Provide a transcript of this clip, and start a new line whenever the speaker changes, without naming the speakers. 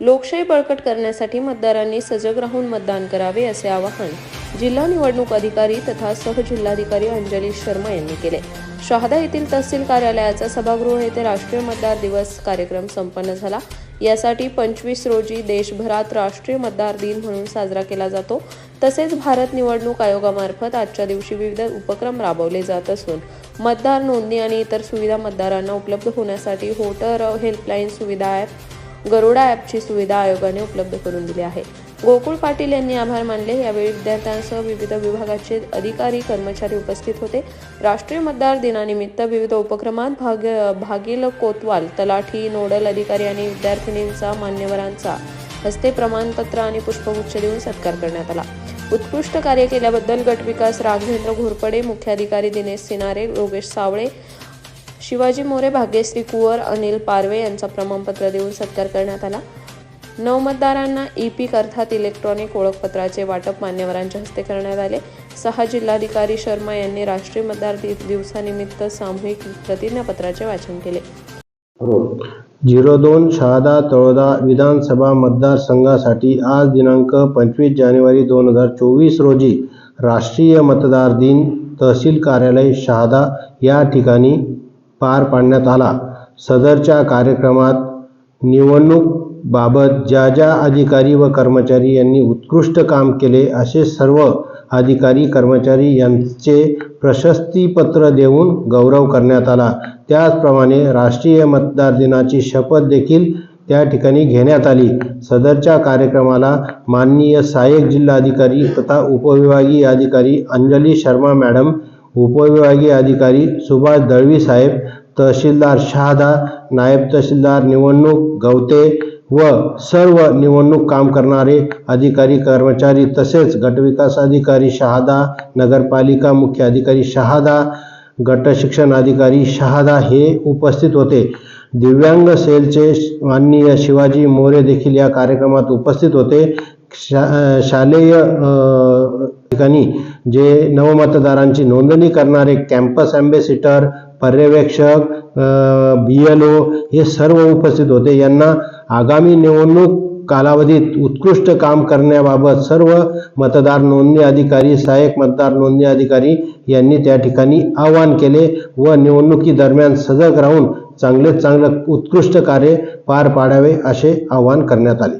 लोकशाही बळकट करण्यासाठी मतदारांनी सजग राहून मतदान करावे असे आवाहन जिल्हा निवडणूक अधिकारी तथा सहजिल्हाधिकारी अंजली शर्मा यांनी केले. शहादा येथील तहसील कार्यालयाचा सभागृह येथे राष्ट्रीय मतदार दिवस कार्यक्रम संपन्न झाला. यासाठी पंचवीस रोजी देशभरात राष्ट्रीय मतदार दिन म्हणून साजरा केला जातो. तसेच भारत निवडणूक आयोगामार्फत आजच्या दिवशी विविध उपक्रम राबवले जात असून मतदार नोंदणी आणि इतर सुविधा मतदारांना उपलब्ध होण्यासाठी होटर हेल्पलाईन सुविधा ॲप गरुडा ॲपची सुविधा आयोगाने उपलब्ध करून दिली आहे. गोकुळ पाटील यांनी आभार मानले. यावेळी विद्यार्थ्यांसह विविध विभागाचे अधिकारी कर्मचारी उपस्थित होते. राष्ट्रीय मतदार दिनानिमित्त विविध उपक्रमात भाग भागील कोतवाल तलाठी नोडल अधिकारी आणि विद्यार्थिनींचा मान्यवरांचा हस्ते प्रमाणपत्र आणि पुष्पगुच्छ देऊन सत्कार करण्यात आला. उत्कृष्ट कार्य केल्याबद्दल गटविकास राघवेंद्र घोरपडे मुख्याधिकारी दिनेश सिनारे योगेश सावळे शिवाजी मोरे भाग्यश्री कुवर अनिल पारवे यांचा प्रमाणपत्र देऊन सत्कार करण्यात आला. नऊ मतदारांना ई पीक अर्थात इलेक्ट्रॉनिक ओळखपत्राचे वाटप मान्यवरांच्या हस्ते करण्यात आले. सहा जिल्हाधिकारी शर्मा यांनी राष्ट्रीय मतदार दिवसानिमित्त सामूहिक प्रतिज्ञापत्राचे वाचन केले.
झिरो दोन शहादा तळोदा विधानसभा मतदारसंघासाठी आज दिनांक पंचवीस जानेवारी दोन हजार चोवीस रोजी राष्ट्रीय मतदार दिन तहसील कार्यालय शहादा या ठिकाणी पार पाडण्यात आला. सदरच्या कार्यक्रमात निवडणूक बाबत ज्या ज्या अधिकारी व कर्मचारी यांनी उत्कृष्ट काम केले असे सर्व अधिकारी कर्मचारी यांचे प्रशस्तीपत्र देऊन गौरव करण्यात आला. त्याचप्रमाणे राष्ट्रीय मतदार दिनाची शपथ देखील त्या ठिकाणी घेण्यात आली. सदरच्या कार्यक्रमाला माननीय सहाय्यक जिल्हाधिकारी तथा उपविभागीय अधिकारी अंजली शर्मा मॅडम उपविभागीय अधिकारी सुभाष दळवी साहेब तहसीलदार शहादा नायब तहसीलदार निवडणूक गवते व सर्व निवडणूक काम करणारे अधिकारी कर्मचारी तसेच गटविकास अधिकारी शहादा नगरपालिका मुख्य अधिकारी शहादा गट शिक्षण अधिकारी शहादा हे उपस्थित होते. दिव्यांग सेलचे माननीय शिवाजी मोरे देखील या कार्यक्रमात उपस्थित होते. शा शालेय ठिकाणी जे नवमतदारांची नोंदणी करणारे कॅम्पस ॲम्बेसिटर पर्यवेक्षक बी एल ओ हे सर्व उपस्थित होते. यांना आगामी निवडणूक कालावधीत उत्कृष्ट काम करण्याबाबत सर्व मतदार नोंदणी अधिकारी सहाय्यक मतदार नोंदणी अधिकारी यांनी त्या ठिकाणी आवाहन केले व निवडणुकीदरम्यान सजग राहून चांगलेच चांगलं उत्कृष्ट कार्य पार पाडावे असे आवाहन करण्यात आले.